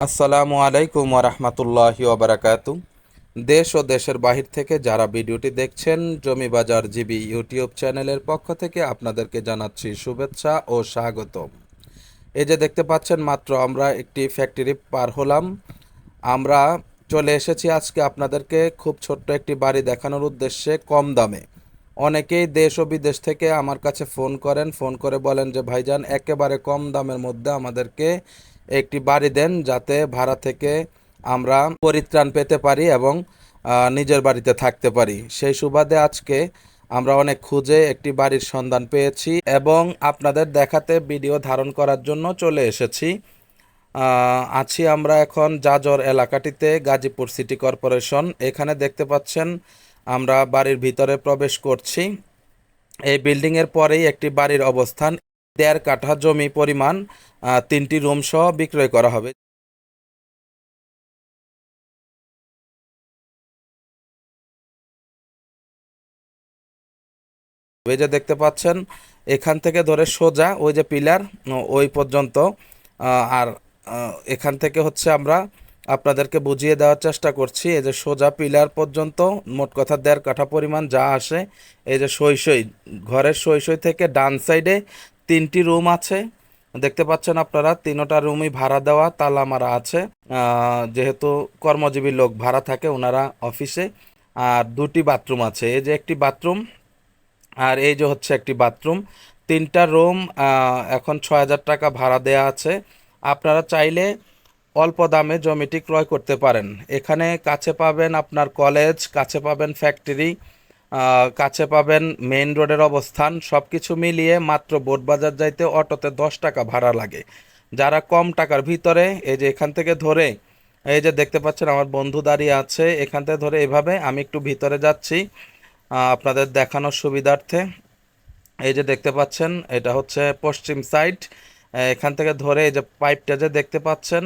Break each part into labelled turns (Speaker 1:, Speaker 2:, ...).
Speaker 1: আসসালামু আলাইকুম ওরহমতুল্লাহি ওবরাকাতু দেশ ও দেশের বাহির থেকে যারা ভিডিওটি দেখছেন, জমি বাজার জিবি ইউটিউব চ্যানেলের পক্ষ থেকে আপনাদেরকে জানাচ্ছি শুভেচ্ছা ও স্বাগতম। এই যে দেখতে পাচ্ছেন, মাত্র আমরা একটি ফ্যাক্টরি পার হলাম। আমরা চলে এসেছি আজকে আপনাদেরকে খুব ছোট্ট একটি বাড়ি দেখানোর উদ্দেশ্যে কম দামে। অনেকেই দেশ ও বিদেশ থেকে আমার কাছে ফোন করেন, ফোন করে বলেন যে, ভাইজান, একেবারে কম দামের মধ্যে আমাদেরকে একটি বাড়ি দেন যাতে ভাড়া থেকে আমরা পরিত্রাণ পেতে পারি এবং নিজের বাড়িতে থাকতে পারি। সেই সুবাদে আজকে আমরা অনেক খুঁজে একটি বাড়ির সন্ধান পেয়েছি এবং আপনাদের দেখাতে ভিডিও ধারণ করার জন্য চলে এসেছি। আছি আমরা এখন জাজর এলাকাটিতে, গাজীপুর সিটি কর্পোরেশন। এখানে দেখতে পাচ্ছেন আমরা বাড়ির ভিতরে প্রবেশ করছি। এই বিল্ডিংয়ের পরেই একটি বাড়ির অবস্থান। দেড় কাঠা জমি পরিমাণ তিনটি রুম সহ বিক্রয় করা হবে। এই যে দেখতে পাচ্ছেন, এখান থেকে ধরে সোজা ওই যে পিলার, ওই পর্যন্ত আর এখান থেকে হচ্ছে আমরা আপনাদেরকে বুঝিয়ে দেওয়ার চেষ্টা করছি, এই যে সোজা পিলার পর্যন্ত, মোট কথা দেড় কাঠা পরিমাণ যা আসে, এই যে সই সই, ঘরের সই সই থেকে ডান সাইডে তিনটি রুম আছে। দেখতে পাচ্ছেন আপনারা, তিনোটা রুমই ভাড়া দেওয়া, তালা মারা আছে। যেহেতু কর্মজীবী লোক ভাড়া থাকে ওনারা অফিসে। আর দুটি বাথরুম আছে। এই যে একটি বাথরুম আর এই যে হচ্ছে একটি বাথরুম। তিনটা রুম এখন ছয় হাজার টাকা ভাড়া দেয়া আছে। আপনারা চাইলে অল্প দামে জমিটি ক্রয় করতে পারেন। এখানে কাছে পাবেন আপনার কলেজ, কাছে পাবেন ফ্যাক্টরি কাছে পাবেন মেইন রোডের অবস্থান সব কিছু মিলিয়ে মাত্র বোটবাজার যাইতে অটোতে দশ টাকা ভাড়া লাগে। যারা কম টাকার ভিতরে, এই যে এখান থেকে ধরে, এই যে দেখতে পাচ্ছেন আমার বন্ধু দাঁড়িয়ে আছে, এখান থেকে ধরে এভাবে আমি একটু ভিতরে যাচ্ছি আপনাদের দেখানোর সুবিধার্থে। এই যে দেখতে পাচ্ছেন, এটা হচ্ছে পশ্চিম সাইড এখান থেকে ধরে এই যে পাইপটা যে দেখতে পাচ্ছেন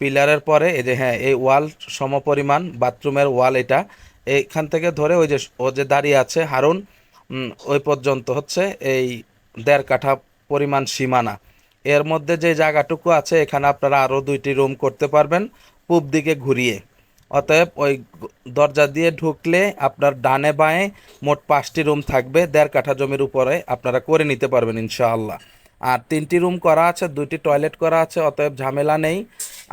Speaker 1: পিলারের পরে, এই যে হ্যাঁ এই ওয়াল সমপরিমাণ বাথরুমের ওয়াল এটা। এইখান থেকে ধরে ওই যে ও যে দাঁড়িয়ে আছে, হারুন ওই পর্যন্ত হচ্ছে এই দেড় কাঠা পরিমাণ সীমানা। এর মধ্যে যে জায়গাটুকু আছে, এখানে আপনারা আরও দুইটি রুম করতে পারবেন পূব দিকে ঘুরিয়ে। অতএব ওই দরজা দিয়ে ঢুকলে আপনার ডানে বাঁয়ে মোট পাঁচটি রুম থাকবে, দেড় কাঠা জমির উপরে আপনারা করে নিতে পারবেন ইনশাআল্লাহ। আর তিনটি রুম করা আছে, দুইটি টয়লেট করা আছে, অতএব ঝামেলা নেই।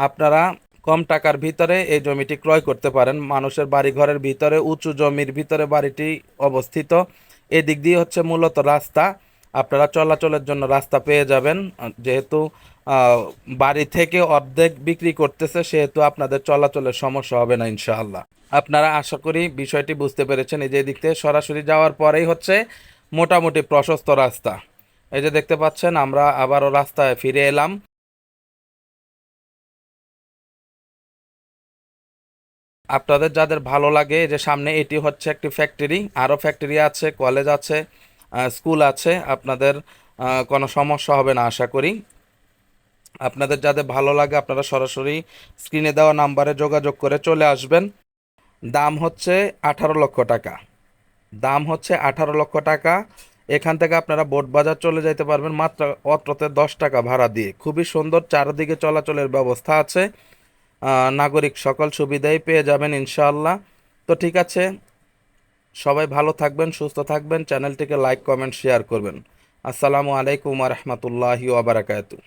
Speaker 1: আপনারা কম টাকার ভিতরে এই জমিটি ক্রয় করতে পারেন। মানুষের বাড়ি ঘরের ভিতরে, উঁচু জমির ভিতরে বাড়িটি অবস্থিত। এদিক দিয়ে হচ্ছে মূলত রাস্তা। আপনারা চলাচলের জন্য রাস্তা পেয়ে যাবেন। যেহেতু বাড়ি থেকে অর্ধেক বিক্রি করতেছে, সেহেতু আপনাদের চলাচলের সমস্যা হবে না, ইনশাআল্লাহ। আপনারা আশা করি বিষয়টি বুঝতে পেরেছেন। এই যে এদিক থেকে সরাসরি যাওয়ার পরেই হচ্ছে মোটামুটি প্রশস্ত রাস্তা। এই যে দেখতে পাচ্ছেন, আমরা আবারও রাস্তায় ফিরে এলাম। আপনাদের যাদের ভালো লাগে যে সামনে এটি হচ্ছে একটি ফ্যাক্টরি আরও ফ্যাক্টরি আছে কলেজ আছে স্কুল আছে, আপনাদের কোনো সমস্যা হবে না, আশা করি। আপনাদের যাদের ভালো লাগে, আপনারা সরাসরি স্ক্রিনে দেওয়া নাম্বারে যোগাযোগ করে চলে আসবেন। দাম হচ্ছে আঠারো লক্ষ টাকা। দাম হচ্ছে আঠারো লক্ষ টাকা। এখান থেকে আপনারা বোট বাজার চলে যেতে পারবেন, মাত্র অত্রতে দশ টাকা ভাড়া দিয়ে। খুবই সুন্দর, চারদিকে চলাচলের ব্যবস্থা আছে। নাগরিক সকল সুবিধাই পেয়ে যাবেন ইনশাআল্লাহ। তো ঠিক আছে, সবাই ভালো থাকবেন, সুস্থ থাকবেন, চ্যানেলটিকে লাইক, কমেন্ট, শেয়ার করবেন। আসসালামু আলাইকুম রহমতুল্লাহি ওবরাকাতু